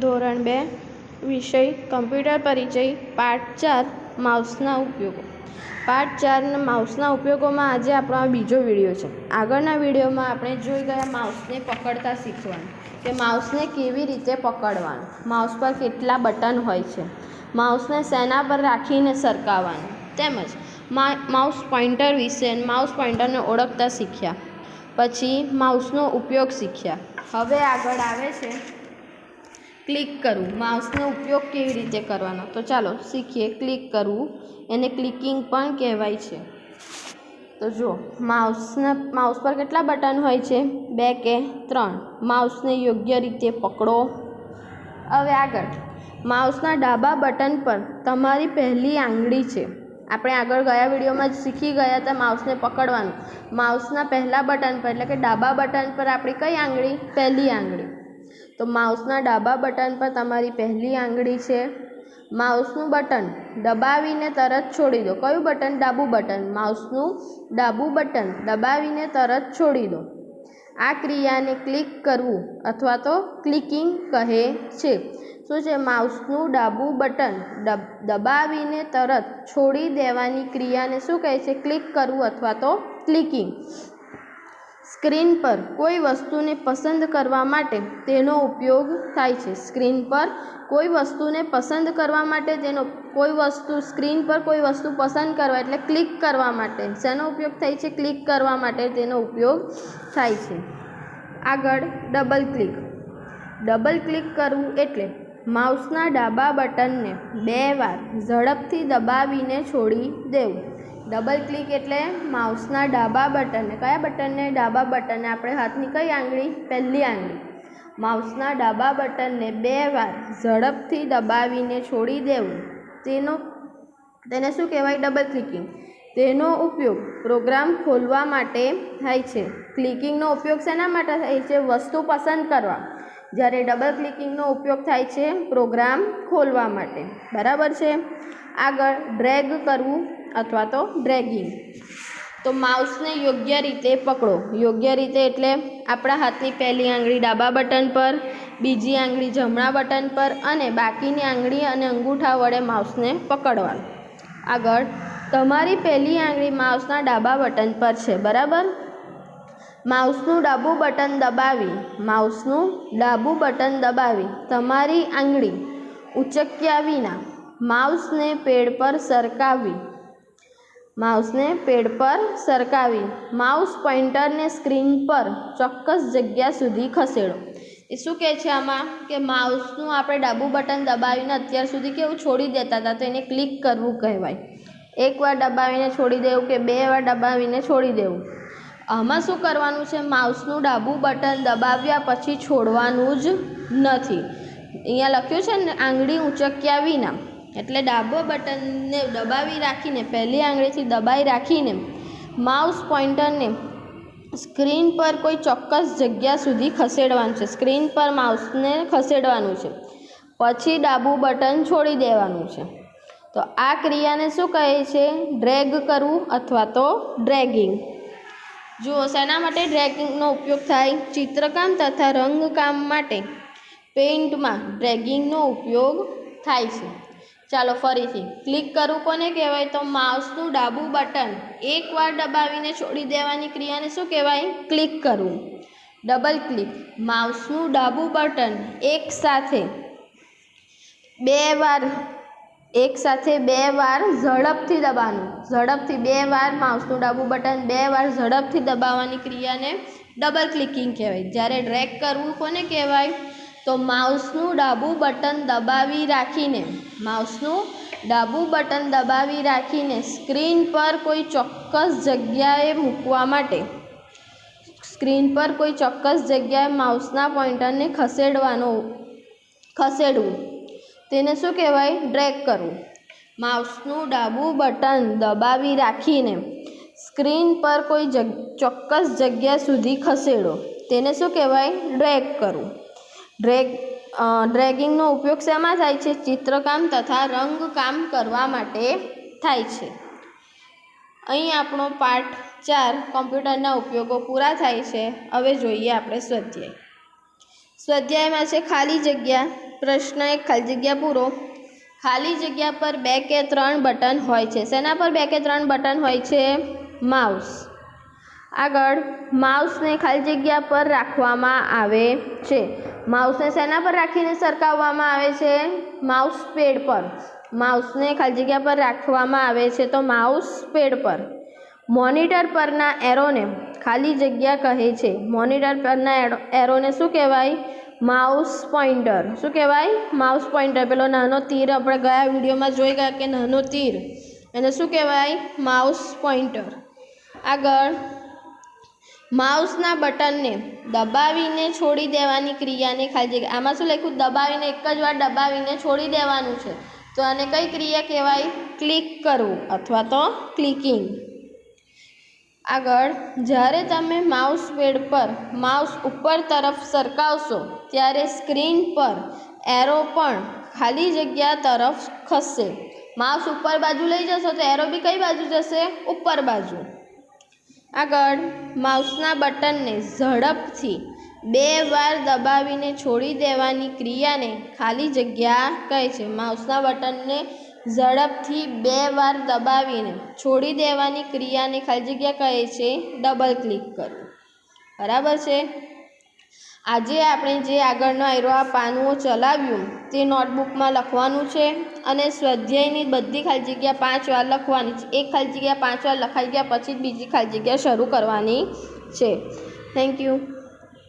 ધોરણ બે, વિષય, કમ્પ્યુટર પરિચય, પાઠ ચાર, માઉસના ઉપયોગો. પાઠ ચારના માઉસના ઉપયોગોમાં આજે આપણો આ બીજો વીડિયો છે. આગળના વિડીયોમાં આપણે જોઈ ગયા માઉસને પકડતા શીખવાનું. કે માઉસને કેવી રીતે પકડવાનું? માઉસ પર કેટલા બટન હોય છે? માઉસને શેના પર રાખીને સરકાવવાનું? તેમજ માઉસ પોઇન્ટર વિશે માઉસ પોઈન્ટરને ઓળખતા શીખ્યા. પછી માઉસનો ઉપયોગ શીખ્યા. હવે આગળ આવે છે ક્લિક કરવું માઉસનો ઉપયોગ કેવી રીતે કરવાનો? તો ચાલો શીખીએ. ક્લિક કરવું. એને ક્લિકિંગ પણ કહેવાય છે. તો જુઓ, માઉસના, માઉસ પર કેટલા બટન હોય છે? બે કે ત્રણ. માઉસને યોગ્ય રીતે પકડો. હવે આગળ. માઉસના ડાબા બટન પર તમારી પહેલી આંગળી છે. આપણે આગળ ગયા વિડીયોમાં જ શીખી ગયા હતા માઉસને પકડવાનું. માઉસના પહેલા બટન પર, એટલે કે ડાબા બટન પર આપણી કઈ આંગળી? પહેલી આંગળી. તો માઉસના ડાબા બટન પર તમારી પહેલી આંગળી છે. માઉસનું બટન દબાવીને તરત છોડી દો. કયું બટન? ડાબું બટન. માઉસનું ડાબું બટન દબાવીને તરત છોડી દો. આ ક્રિયાને ક્લિક કરવું અથવા તો ક્લિકિંગ કહે છે. શું છે? માઉસનું ડાબું બટન દબાવીને તરત છોડી દેવાની ક્રિયાને શું કહે છે? ક્લિક કરવું અથવા તો ક્લિકિંગ. સ્ક્રીન પર કોઈ વસ્તુને પસંદ કરવા માટે તેનો ઉપયોગ થાય છે. સ્ક્રીન પર કોઈ વસ્તુને પસંદ કરવા માટે તેનો, કોઈ વસ્તુ, સ્ક્રીન પર કોઈ વસ્તુ પસંદ કરવા એટલે ક્લિક કરવા માટે. શેનો ઉપયોગ થાય છે? ક્લિક કરવા માટે તેનો ઉપયોગ થાય છે. આગળ ડબલ ક્લિક. ડબલ ક્લિક કરવું એટલે માઉસના ડાબા બટનને બે વાર ઝડપથી દબાવીને છોડી દેવું. ડબલ ક્લિક એટલે માઉસના ડાબા બટનને, કયા બટનને? ડાબા બટનને આપણે હાથની કઈ આંગળી? પહેલી આંગળી. માઉસના ડાબા બટનને બે વાર ઝડપથી દબાવીને છોડી દેવું. તેનો, તેને શું કહેવાય? ડબલ ક્લિકિંગ તેનો ઉપયોગ પ્રોગ્રામ ખોલવા માટે થાય છે. ક્લિકિંગનો ઉપયોગ શેના માટે થાય છે? વસ્તુ પસંદ કરવા. જ્યારે ડબલ ક્લિકિંગનો ઉપયોગ થાય છે પ્રોગ્રામ ખોલવા માટે. બરાબર છે? આગળ ડ્રેગ કરવું. અથવા તો ડ્રેગિંગ તો માઉસને યોગ્ય રીતે પકડો. યોગ્ય રીતે એટલે આપણા હાથની પહેલી આંગળી ડાબા બટન પર, બીજી આંગળી જમણા બટન પર અને બાકીની આંગળી અને અંગૂઠા વડે માઉસને પકડવાનું. આગળ, તમારી પહેલી આંગળી માઉસના ડાબા બટન પર છે, બરાબર? માઉસનું ડાબું બટન દબાવી માઉસનું ડાબું બટન દબાવી તમારી આંગળી ઉચક્યા વિના માઉસને પેડ પર સરકાવવી. માઉસને પેડ પર સરકાવી. માઉસ પોઇન્ટરને સ્ક્રીન પર ચોક્કસ જગ્યા સુધી ખસેડો. એ શું કહે છે આમાં? કે માઉસનું આપણે ડાબું બટન દબાવીને અત્યાર સુધી કેવું છોડી દેતા હતા, તો એને ક્લિક કરવું કહેવાય. એકવાર દબાવીને છોડી દેવું કે બે વાર દબાવીને છોડી દેવું? આમાં શું કરવાનું છે? માઉસનું ડાબું બટન દબાવ્યા પછી છોડવાનું જ નથી. અહીંયા લખ્યું છે ને, આંગળી ઊંચક્યા વિના. એટલે ડાબો બટનને દબાવી રાખીને, પહેલી આંગળીથી દબાઈ રાખીને, માઉસ પોઇન્ટરને સ્ક્રીન પર કોઈ ચોક્કસ જગ્યા સુધી ખસેડવાનું છે. સ્ક્રીન પર માઉસને ખસેડવાનું છે. પછી ડાબું બટન છોડી દેવાનું છે. તો આ ક્રિયાને શું કહે છે? ડ્રેગ કરવું અથવા તો ડ્રેગિંગ? જુઓ, શેના માટે ડ્રેગિંગનો ઉપયોગ થાય? ચિત્રકામ તથા રંગકામ માટે પેઇન્ટમાં ડ્રેગિંગનો ઉપયોગ થાય છે. ચાલો ફરીથી. ક્લિક કરવું કોને કહેવાય? તો માઉસનું ડાબું બટન. એકવાર દબાવીને છોડી દેવાની ક્રિયાને શું કહેવાય? ક્લિક કરવું ડબલ ક્લિક. માઉસનું ડાબું બટન એક સાથે બે વાર, એક સાથે બે વાર ઝડપથી દબાવવાનું. ઝડપથી બે વાર માઉસનું ડાબું બટન બે વાર ઝડપથી દબાવવાની ક્રિયાને ડબલ ક્લિકિંગ કહેવાય. જ્યારે ડ્રેક કરવું કોને કહેવાય? તો માઉસનું ડાબું બટન દબાવી રાખીને, માઉસનું ડાબું બટન દબાવી રાખીને સ્ક્રીન પર કોઈ ચોક્કસ જગ્યાએ મૂકવા માટે, સ્ક્રીન પર કોઈ ચોક્કસ જગ્યાએ માઉસના પોઇન્ટરને ખસેડવાનો, ખસેડવું. તેને શું કહેવાય? ડ્રેગ કરવું. માઉસનું ડાબું બટન દબાવી રાખીને સ્ક્રીન પર કોઈ જગ, ચોક્કસ જગ્યા સુધી ખસેડો. તેને શું કહેવાય? ડ્રેગ કરવું. ડ્રેગ ડ્રેગિંગનો ઉપયોગ શેમાં થાય છે? ચિત્રકામ તથા રંગકામ કરવા માટે થાય છે. અહીં આપણો પાઠ ચાર કોમ્પ્યુટરના ઉપયોગો પૂરા થાય છે. હવે જોઈએ આપણે સ્વાધ્યાય. સ્વાધ્યાયમાં છે ખાલી જગ્યા. પ્રશ્ન એક, ખાલી જગ્યા પૂરો. ખાલી જગ્યા પર બે કે ત્રણ બટન હોય છે. શેના પર બે કે ત્રણ બટન હોય છે? માઉસ. આગળ, માઉસને ખાલી જગ્યા પર રાખવામાં આવે છે. માઉસને શેના પર રાખીને સરકાવવામાં આવે છે? માઉસ પેડ પર. માઉસને ખાલી જગ્યા પર રાખવામાં આવે છે તો માઉસ પેડ પર. મોનિટર પરના એરોને ખાલી જગ્યા કહે છે. મોનિટર પરના એરો- એરોને શું કહેવાય? માઉસ પોઇન્ટર શું કહેવાય? માઉસ પોઇન્ટર પેલો નાનો તીર આપણે ગયા વિડીયોમાં જોઈ ગયા કે નાનો તીર. એને શું કહેવાય? માઉસ પોઇન્ટર આગળ માઉસના બટનને દબાવીને છોડી દેવાની ક્રિયાને ખાલી જગ્યા આમાં શું લખ્યું? દબાવીને એક જ વાર દબાવીને છોડી દેવાનું છે. તો આને કઈ ક્રિયા કહેવાય? ક્લિક કરવું અથવા તો ક્લિકિંગ. આગળ, જ્યારે તમે માઉસ પેડ પર માઉસ ઉપર તરફ સરકાવશો, ત્યારે સ્ક્રીન પર એરો પણ ખાલી જગ્યા તરફ ખસશે. માઉસ ઉપર બાજુ લઈ જશો તો એરો બી કઈ બાજુ જશે? ઉપર બાજુ. આગળ, માઉસના બટનને ઝડપથી બે વાર દબાવીને છોડી દેવાની ક્રિયાને ખાલી જગ્યા કહે છે. માઉસના બટનને ઝડપથી બે વાર દબાવીને છોડી દેવાની ક્રિયાને ખાલી જગ્યા કહે છે. ડબલ ક્લિક કરવું બરાબર છે? આજે આપણે જે આગળનો આયરો આ પાનું ચલાવ્યું, તે નોટબુકમાં લખવાનું છે અને સ્વાધ્યાયની બધી ખાલી જગ્યા પાંચ વાર લખવાની છે. એક ખાલી જગ્યા પાંચ વાર લખાઈ ગયા, પછી જ બીજી ખાલી જગ્યા શરૂ કરવાની છે. Thank you